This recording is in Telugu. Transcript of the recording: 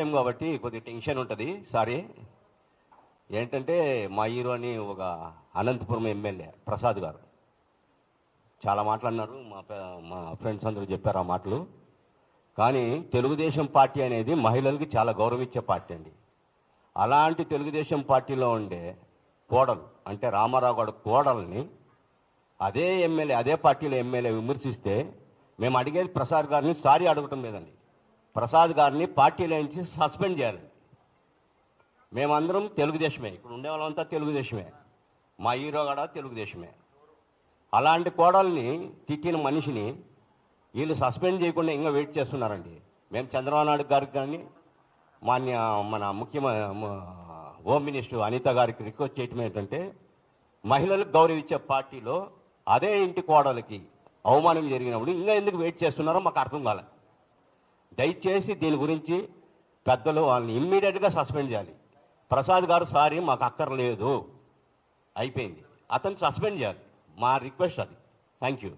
టైం కాబట్టి కొద్దిగా టెన్షన్ ఉంటుంది. సారీ ఏంటంటే మా హీరో అని ఒక అనంతపురం ఎమ్మెల్యే ప్రసాద్ గారు. చాలా మాట్లాడినారు. మా పే- మా ఫ్రెండ్స్ అందరూ చెప్పారు ఆ మాటలు. కానీ తెలుగుదేశం పార్టీ అనేది మహిళలకి చాలా గౌరవించే పార్టీ అండి. అలాంటి తెలుగుదేశం పార్టీలో ఉండే కోడలు అంటే రామారావు గారు కోడల్ని అదే ఎమ్మెల్యే అదే పార్టీలో ఎమ్మెల్యే విమర్శిస్తే మేము అడిగేది ప్రసాద్ గారిని సారీ అడగటం లేదండి. ప్రసాద్ గారిని పార్టీలో నుంచి సస్పెండ్ చేయాలి. మేమందరం తెలుగుదేశమే. ఇక్కడ ఉండే వాళ్ళంతా తెలుగుదేశమే. మా హీరో కూడా తెలుగుదేశమే. అలాంటి కోడల్ని తిట్టిన మనిషిని వీళ్ళు సస్పెండ్ చేయకుండా ఇంకా వెయిట్ చేస్తున్నారండి. మేము చంద్రబాబు నాయుడు గారికి కానీ మాన్య మన ముఖ్యమంత్రి హోమ్ మినిస్టర్ అనిత గారికి రిక్వెస్ట్ చేయటం ఏంటంటే మహిళలకు గౌరవించే పార్టీలో అదే ఇంటి కోడలకి అవమానం జరిగినప్పుడు ఇంకా ఎందుకు వెయిట్ చేస్తున్నారో మాకు అర్థం కాలే. దయచేసి దీని గురించి పెద్దలు వాళ్ళని ఇమ్మీడియట్గా సస్పెండ్ చేయాలి. ప్రసాద్ గారు సారీ మాకు అక్కర్లేదు. అయిపోయింది. అతను సస్పెండ్ చేయాలి. మా రిక్వెస్ట్ అది. Thank you